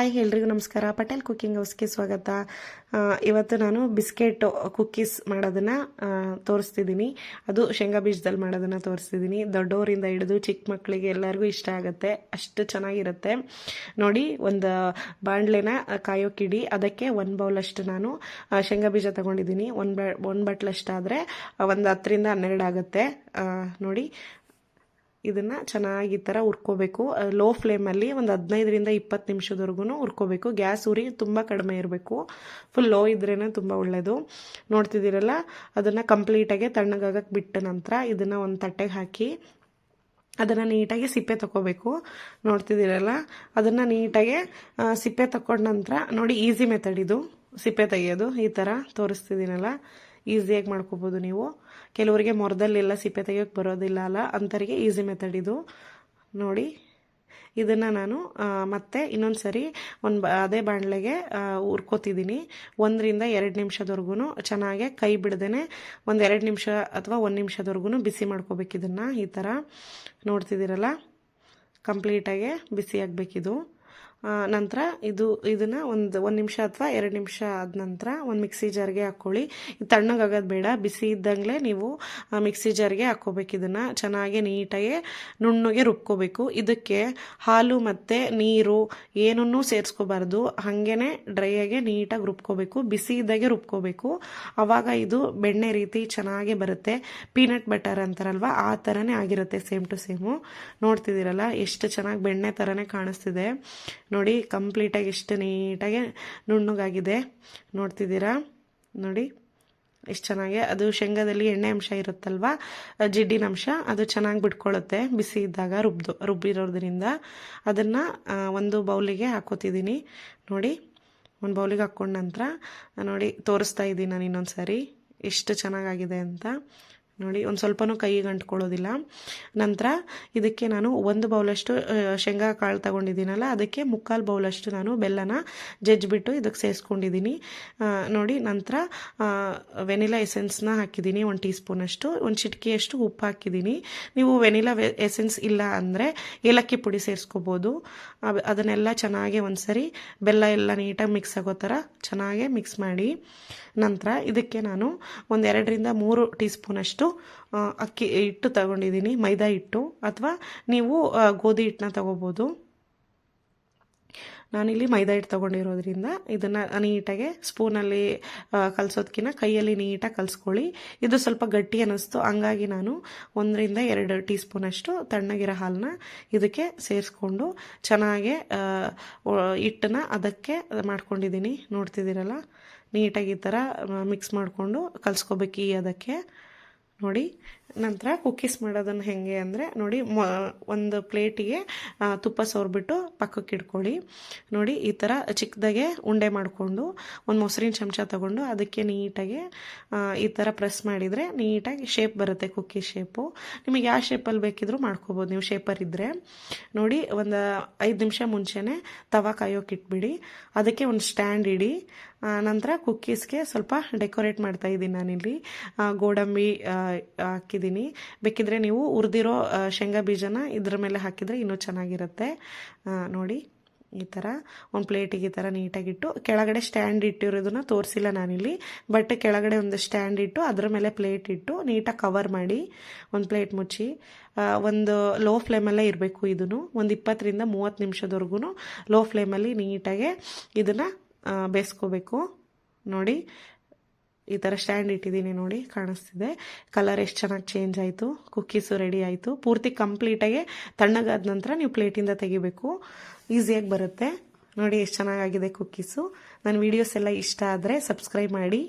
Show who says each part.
Speaker 1: Hi ಎಲ್ರಿಗೂ ನಮಸ್ಕಾರ. Patel cooking ಹೌಸ್ಗೆ ಸ್ವಾಗತ. ಇವತ್ತು ನಾನು ಬಿಸ್ಕೆಟ್ ಕುಕ್ಕೀಸ್ ಮಾಡೋದನ್ನು ತೋರಿಸ್ತಿದ್ದೀನಿ. ಅದು ಶೇಂಗಾ ಬೀಜದಲ್ಲಿ ಮಾಡೋದನ್ನು ತೋರಿಸ್ತಿದ್ದೀನಿ. ದೊಡ್ಡವರಿಂದ ಹಿಡಿದು ಚಿಕ್ಕ ಮಕ್ಕಳಿಗೆ ಎಲ್ಲರಿಗೂ ಇಷ್ಟ ಆಗುತ್ತೆ. ಅಷ್ಟು ಚೆನ್ನಾಗಿರುತ್ತೆ. ನೋಡಿ, ಒಂದು ಬಾಣಲೆನ ಕಾಯೋಕಿಡಿ ಅದಕ್ಕೆ ಒಂದು ಬೌಲಷ್ಟು ನಾನು ಶೇಂಗಾ ಬೀಜ ತಗೊಂಡಿದ್ದೀನಿ. ಒಂದು ಬ, ಒಂದು ಬಟ್ಲಷ್ಟಾದರೆ ಒಂದು ಹತ್ತರಿಂದ ಹನ್ನೆರಡು ಆಗುತ್ತೆ. ನೋಡಿ ಇದನ್ನು ಚೆನ್ನಾಗಿ ಈ ಥರ ಹುರ್ಕೋಬೇಕು. ಲೋ ಫ್ಲೇಮಲ್ಲಿ ಒಂದು ಹದಿನೈದರಿಂದ ಇಪ್ಪತ್ತು ನಿಮಿಷದವರೆಗೂ ಹುರ್ಕೋಬೇಕು. ಗ್ಯಾಸ್ ಉರಿ ತುಂಬ ಕಡಿಮೆ ಇರಬೇಕು. ಫುಲ್ ಲೋ ಇದ್ರೇ ತುಂಬ ಒಳ್ಳೆಯದು ನೋಡ್ತಿದ್ದೀರಲ್ಲ, ಅದನ್ನು ಕಂಪ್ಲೀಟಾಗಿ ತಣ್ಣಗಾಗಕ್ಕೆ ಬಿಟ್ಟ ನಂತರ ಇದನ್ನು ಒಂದು ತಟ್ಟೆಗೆ ಹಾಕಿ ಅದನ್ನು ನೀಟಾಗಿ ಸಿಪ್ಪೆ ತಗೋಬೇಕು ನೋಡ್ತಿದ್ದೀರಲ್ಲ, ಅದನ್ನು ನೀಟಾಗಿ ಸಿಪ್ಪೆ ತಕೊಂಡ ನಂತರ ನೋಡಿ ಈಸಿ ಮೆಥಡ್ ಇದು. ಸಿಪ್ಪೆ ತೆಗೆಯೋದು, ಈ ಥರ ತೋರಿಸ್ತಿದ್ದೀನಲ್ಲ. ಈಸಿಯಾಗಿ ಮಾಡ್ಕೋಬೋದು ನೀವು. ಕೆಲವರಿಗೆ ಮೊರದಲ್ಲೆಲ್ಲ, ಸಿಪ್ಪೆ ತೆಗಿಯೋಕ್ಕೆ ಬರೋದಿಲ್ಲ ಅಲ್ಲ ಅಂಥವ್ರಿಗೆ ಈಸಿ ಮೆಥಡ್ ಇದು. ನೋಡಿ, ಇದನ್ನು ನಾನು ಮತ್ತೆ ಇನ್ನೊಂದು ಸರಿ ಒಂದು ಅದೇ ಬಾಣಲೆಗೆ ಹುರ್ಕೋತಿದ್ದೀನಿ. ಒಂದರಿಂದ ಎರಡು ನಿಮಿಷದವರೆಗೂ ಚೆನ್ನಾಗೆ ಕೈ ಬಿಡ್ದೇ ಒಂದು ಎರಡು ನಿಮಿಷ ಅಥವಾ ಒಂದು ನಿಮಿಷದವರೆಗೂ ಬಿಸಿ ಮಾಡ್ಕೋಬೇಕು ಇದನ್ನು ಈ ಥರ ನೋಡ್ತಿದ್ದೀರಲ್ಲ? ಕಂಪ್ಲೀಟಾಗೆ ಬಿಸಿ ಆಗಬೇಕಿದು. ನಂತರ ಇದು, ಇದನ್ನು ಒಂದು ಒಂದು ನಿಮಿಷ ಅಥವಾ ಎರಡು ನಿಮಿಷ ಆದ ನಂತರ ಒಂದು ಮಿಕ್ಸಿ ಜಾರ್ಗೆ ಹಾಕ್ಕೊಳ್ಳಿ ಇದು ತಣ್ಣಗಾಗೋದು ಬೇಡ. ಬಿಸಿ ಇದ್ದಂಗೆ ನೀವು ಮಿಕ್ಸಿ ಜಾರ್ಗೆ ಹಾಕ್ಕೋಬೇಕು ಇದನ್ನು. ಚೆನ್ನಾಗಿ ನೀಟಾಗಿ ನುಣ್ಣಗೆ ರುಬ್ಕೋಬೇಕು. ಇದಕ್ಕೆ ಹಾಲು ಮತ್ತು ನೀರು ಏನನ್ನೂ ಸೇರಿಸ್ಕೋಬಾರ್ದು. ಹಾಗೇ ಡ್ರೈಯಾಗೆ ನೀಟಾಗಿ ರುಬ್ಕೋಬೇಕು. ಬಿಸಿ ಇದ್ದಾಗೆ ರುಬ್ಕೋಬೇಕು. ಆವಾಗ ಇದು ಬೆಣ್ಣೆ ರೀತಿ ಚೆನ್ನಾಗಿ ಬರುತ್ತೆ. ಪೀನಟ್ ಬಟರ್ ಅಂತಾರಲ್ವ, ಆ ಥರನೇ ಆಗಿರುತ್ತೆ, ಸೇಮ್ ಟು ಸೇಮು. ನೋಡ್ತಿದ್ದೀರಲ್ಲ, ಎಷ್ಟು ಚೆನ್ನಾಗಿ ಬೆಣ್ಣೆ ಥರನೇ ಕಾಣಿಸ್ತಿದೆ. ನೋಡಿ ಕಂಪ್ಲೀಟಾಗಿ ಎಷ್ಟು ನೀಟಾಗಿ ನುಣ್ಣಗಾಗಿದೆ. ನೋಡ್ತಿದ್ದೀರಾ? ನೋಡಿ, ಎಷ್ಟು ಚೆನ್ನಾಗಿ. ಅದು ಶೇಂಗಾದಲ್ಲಿ ಎಣ್ಣೆ ಅಂಶ ಇರುತ್ತಲ್ವ? ಜಿಡ್ಡಿನ ಅಂಶ. ಅದು ಚೆನ್ನಾಗಿ ಬಿಟ್ಕೊಳ್ಳುತ್ತೆ ಬಿಸಿ ಇದ್ದಾಗ ರುಬ್ದು, ರುಬ್ಬಿರೋದ್ರಿಂದ. ಅದನ್ನು ಒಂದು ಬೌಲಿಗೆ ಹಾಕೋತಿದ್ದೀನಿ. ನೋಡಿ, ಒಂದು ಬೌಲಿಗೆ ಹಾಕ್ಕೊಂಡ ನಂತರ ನೋಡಿ, ತೋರಿಸ್ತಾ ಇದ್ದೀನಿ ನಾನು ಇನ್ನೊಂದು ಸಾರಿ ಎಷ್ಟು ಚೆನ್ನಾಗಾಗಿದೆ ಅಂತ. ನೋಡಿ, ಒಂದು ಸ್ವಲ್ಪನೂ ಕೈಗೆ ಅಂಟ್ಕೊಳ್ಳೋದಿಲ್ಲ. ನಂತರ ಇದಕ್ಕೆ ನಾನು ಒಂದು ಬೌಲಷ್ಟು ಶೇಂಗಾ ಕಾಳು ತಗೊಂಡಿದ್ದೀನಲ್ಲ, ಅದಕ್ಕೆ ಮುಕ್ಕಾಲು ಬೌಲಷ್ಟು ನಾನು ಬೆಲ್ಲನ ಜಜ್ಜಿಬಿಟ್ಟು ಇದಕ್ಕೆ ಸೇರಿಸ್ಕೊಂಡಿದ್ದೀನಿ ನೋಡಿ, ನಂತರ ವೆನಿಲಾ ಎಸೆನ್ಸ್ನ ಹಾಕಿದ್ದೀನಿ, ಒಂದು ಟೀ ಸ್ಪೂನಷ್ಟು ಒಂದು ಚಿಟಿಕೆಯಷ್ಟು ಉಪ್ಪು ಹಾಕಿದ್ದೀನಿ. ನೀವು ವೆನಿಲಾ ಎಸೆನ್ಸ್ ಇಲ್ಲ ಅಂದರೆ ಏಲಕ್ಕಿ ಪುಡಿ ಸೇರಿಸ್ಕೋಬೋದು. ಅದನ್ನೆಲ್ಲ ಚೆನ್ನಾಗಿ ಒಂದ್ಸರಿ ಬೆಲ್ಲ ಎಲ್ಲ ನೀಟಾಗಿ ಮಿಕ್ಸ್ ಆಗೋ ಥರ ಚೆನ್ನಾಗೆ ಮಿಕ್ಸ್ ಮಾಡಿ, ನಂತರ ಇದಕ್ಕೆ ನಾನು ಒಂದೆರಡರಿಂದ ಮೂರು ಟೀ ಸ್ಪೂನಷ್ಟು ಅಕ್ಕಿ ಹಿಟ್ಟು ತಗೊಂಡಿದ್ದೀನಿ, ಮೈದಾ ಹಿಟ್ಟು ಅಥವಾ ನೀವು ಗೋಧಿ ಹಿಟ್ಟನ್ನ ತಗೋಬೋದು. ನಾನಿಲ್ಲಿ ಮೈದಾ ಹಿಟ್ಟು ತೊಗೊಂಡಿರೋದ್ರಿಂದ ಇದನ್ನು ನೀಟಾಗಿ ಸ್ಪೂನಲ್ಲಿ ಕಲಿಸೋದಕ್ಕಿಂತ ಕೈಯಲ್ಲಿ ನೀಟಾಗಿ ಕಲಸ್ಕೊಳ್ಳಿ. ಇದು ಸ್ವಲ್ಪ ಗಟ್ಟಿ ಅನ್ನಿಸ್ತು ಹಂಗಾಗಿ ನಾನು ಒಂದರಿಂದ ಎರಡು ಟೀ ಸ್ಪೂನಷ್ಟು ತಣ್ಣಗಿರೋ ಹಾಲನ್ನ ಇದಕ್ಕೆ ಸೇರಿಸ್ಕೊಂಡು ಚೆನ್ನಾಗೆ ಹಿಟ್ಟನ್ನ ಅದಕ್ಕೆ ಮಾಡ್ಕೊಂಡಿದ್ದೀನಿ. ನೋಡ್ತಿದ್ದೀರಲ್ಲ, ನೀಟಾಗಿ ಈ ಥರ ಮಿಕ್ಸ್ ಮಾಡಿಕೊಂಡು ಕಲಿಸ್ಕೋಬೇಕು ಈ ಅದಕ್ಕೆ. ನೋಡಿ, ನಂತರ ಕುಕ್ಕೀಸ್ ಮಾಡೋದನ್ನು ಹೇಗೆ ಅಂದರೆ ನೋಡಿ, ಮೊ, ಒಂದು ಪ್ಲೇಟಿಗೆ ತುಪ್ಪ ಸೋರ್ಬಿಟ್ಟು ಪಕ್ಕಕ್ಕೆ ಇಟ್ಕೊಳ್ಳಿ. ನೋಡಿ, ಈ ಥರ ಚಿಕ್ಕದಾಗೆ ಉಂಡೆ ಮಾಡಿಕೊಂಡು, ಒಂದು ಮೊಸರಿನ ಚಮಚ ತಗೊಂಡು ಅದಕ್ಕೆ ನೀಟಾಗಿ ಈ ಥರ ಪ್ರೆಸ್ ಮಾಡಿದರೆ ನೀಟಾಗಿ ಶೇಪ್ ಬರುತ್ತೆ ಕುಕ್ಕಿ ಶೇಪು ನಿಮಗೆ ಯಾವ ಶೇಪಲ್ಲಿ ಬೇಕಿದ್ರೂ ಮಾಡ್ಕೋಬೋದು ನೀವು ಶೇಪರ್ ಇದ್ದರೆ ನೋಡಿ, ಒಂದು ಐದು ನಿಮಿಷ ಮುಂಚೆನೇ ತವ ಕಾಯೋಕೆ ಇಟ್ಬಿಡಿ. ಅದಕ್ಕೆ ಒಂದು ಸ್ಟ್ಯಾಂಡ್ ಇಡಿ. ನಂತರ ಕುಕ್ಕೀಸ್ಗೆ ಸ್ವಲ್ಪ ಡೆಕೋರೇಟ್ ಮಾಡ್ತಾ ಇದ್ದೀನಿ ನಾನಿಲ್ಲಿ. ಗೋಡಂಬಿ ಹಾಕಿದ್ದೀನಿ. ಬೇಕಿದ್ರೆ ನೀವು ಹುರಿದಿರೋ ಶೇಂಗಾ ಬೀಜನ ಇದ್ರ ಮೇಲೆ ಹಾಕಿದರೆ ಇನ್ನೂ ಚೆನ್ನಾಗಿರುತ್ತೆ. ನೋಡಿ, ಈ ಥರ ಒಂದು ಪ್ಲೇಟಿಗೆ ಈ ಥರ ನೀಟಾಗಿಟ್ಟು ಕೆಳಗಡೆ ಸ್ಟ್ಯಾಂಡ್ ಇಟ್ಟಿರೋದನ್ನ ತೋರಿಸಿಲ್ಲ ನಾನಿಲ್ಲಿ ಬಟ್ ಕೆಳಗಡೆ ಒಂದು ಸ್ಟ್ಯಾಂಡ್ ಇಟ್ಟು ಅದ್ರ ಮೇಲೆ ಪ್ಲೇಟ್ ಇಟ್ಟು ನೀಟಾಗಿ ಕವರ್ ಮಾಡಿ ಒಂದು ಪ್ಲೇಟ್ ಮುಚ್ಚಿ ಒಂದು ಲೋ ಫ್ಲೇಮಲ್ಲೇ ಇರಬೇಕು ಇದನ್ನು. ಒಂದು ಇಪ್ಪತ್ತರಿಂದ ಮೂವತ್ತು ನಿಮಿಷದವರೆಗೂ ಲೋ ಫ್ಲೇಮಲ್ಲಿ ನೀಟಾಗೆ ಇದನ್ನು ಬೇಯಿಸ್ಕೋಬೇಕು ನೋಡಿ, ಈ ಥರ ಸ್ಟ್ಯಾಂಡ್ ಇಟ್ಟಿದ್ದೀನಿ ನೋಡಿ, ಕಾಣಿಸ್ತಿದೆ. ಕಲರ್ ಎಷ್ಟು ಚೆನ್ನಾಗಿ ಚೇಂಜ್ ಆಯಿತು ಕುಕ್ಕೀಸು ರೆಡಿ ಆಯಿತು. ಪೂರ್ತಿ ಕಂಪ್ಲೀಟಾಗಿ ತಣ್ಣಗಾದ ನಂತರ ನೀವು ಪ್ಲೇಟಿಂದ ತೆಗಿಬೇಕು. ಈಸಿಯಾಗಿ ಬರುತ್ತೆ. ನೋಡಿ, ಎಷ್ಟು ಚೆನ್ನಾಗಾಗಿದೆ ಕುಕ್ಕೀಸು ನನ್ನ ವೀಡಿಯೋಸ್ ಎಲ್ಲ ಇಷ್ಟ ಆದರೆ ಸಬ್ಸ್ಕ್ರೈಬ್ ಮಾಡಿ.